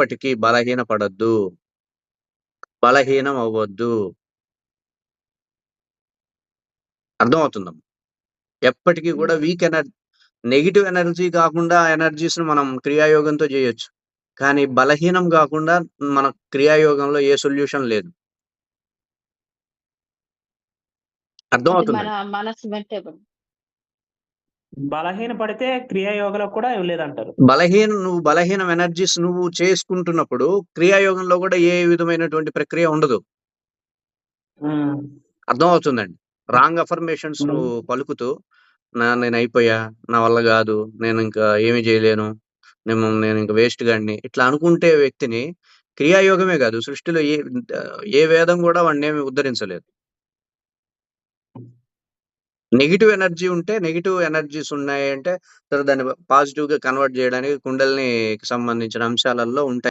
ఎప్పటికీ బలహీనపడొద్దు. బలహీనం అవ్వొద్దు. అర్థమవుతుందమ్మా. ఎప్పటికి గూడా వీక్ ఎనర్ నెగెటివ్ ఎనర్జీ కాకుండా ఎనర్జీస్‌ని మనం క్రియాయోగంతో జేయొచ్చు. కానీ బలహీనం గాకుండా మన క్రియాయోగంలో ఏ సొల్యూషన్ లేదు. అది బలహీన పడితే క్రియాయోగంలో కూడా లేదంటారు. బలహీన నువ్వు బలహీనం ఎనర్జీస్ నువ్వు చేసుకుంటున్నప్పుడు క్రియాయోగంలో గూడా ఏ విధమైనటువంటి ప్రక్రియ ఉండదు. హ్మ్. అర్థమవుతుందండి. Wrong affirmations. నువ్వు పలుకుతూ నా నేనయిపోయా, నా వల్ల గాదు, నేనింకా ఏమి జేయలేను, నేను నేనింక వేస్ట్ గాడిని ఇట్లా అనుకుంటే వ్యక్తిని క్రియాయోగమే గాదు సృష్టిలో ఏ ఏ వేదం గూడా వాడినేమి ఉద్ధరించలేదు. నెగిటివ్ ఎనర్జీ ఉంటే నెగిటివ్ ఎనర్జీస్ ఉన్నాయంటే సరే దాన్ని పాజిటివ్‌గా కన్వర్ట్ చేయడానికి కుండలిని సంబంధించిన అంశాలలో ఉంటాయి.